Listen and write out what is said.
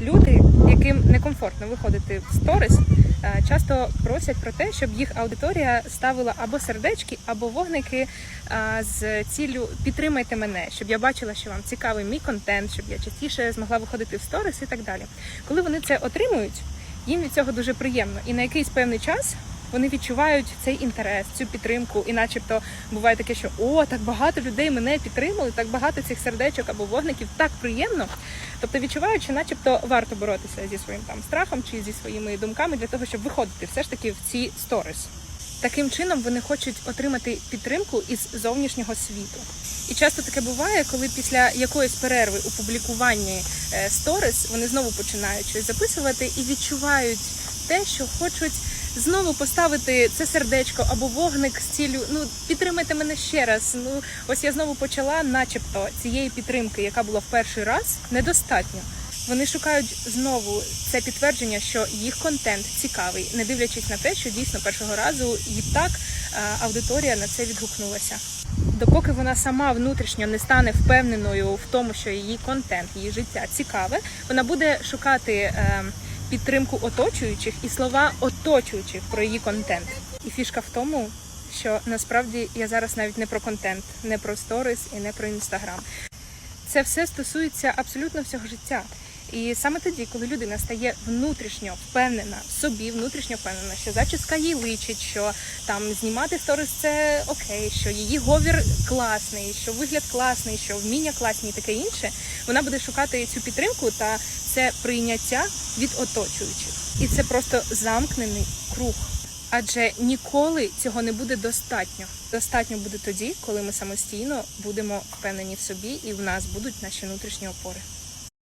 Люди, яким некомфортно виходити в сторіс, е, часто просять про те, щоб їх аудиторія ставила або сердечки, або вогники е, з ціллю підтримайте мене, щоб я бачила, що вам цікавий мій контент, щоб я частіше змогла виходити в сторіс і так далі. Коли вони це отримують, їм від цього дуже приємно, і на якийсь певний час. Вони відчувають цей інтерес, цю підтримку, і начебто буває таке, що о, так багато людей мене підтримали, так багато цих сердечок або вогників, так приємно. Тобто відчувають, що начебто варто боротися зі своїм там страхом чи зі своїми думками для того, щоб виходити все ж таки в ці сторіс. Таким чином вони хочуть отримати підтримку із зовнішнього світу. І часто таке буває, коли після якоїсь перерви у публікуванні е, сторіс вони знову починають щось записувати і відчувають те, що хочуть знову поставити це сердечко або вогник з ціллю. Ну підтримайте мене ще раз. Ну ось я знову почала, начебто, цієї підтримки, яка була в перший раз, недостатньо. Вони шукають знову це підтвердження, що їх контент цікавий, не дивлячись на те, що дійсно першого разу і так е, аудиторія на це відгукнулася. Допоки вона сама внутрішньо не стане впевненою в тому, що її контент, її життя цікаве, вона буде шукати е, підтримку оточуючих і слова оточуючих про її контент. І фішка в тому, що насправді я зараз навіть не про контент, не про сторіс і не про інстаграм. Це все стосується абсолютно всього життя. І саме тоді, коли людина стає внутрішньо впевнена в собі, внутрішньо впевнена, що зачіска їй личить, що там знімати сторіс це окей, що її говір класний, що вигляд класний, що вміння класні і таке інше, вона буде шукати цю підтримку та це прийняття від оточуючих. І це просто замкнений круг. Адже ніколи цього не буде достатньо. Достатньо буде тоді, коли ми самостійно будемо впевнені в собі, і в нас будуть наші внутрішні опори.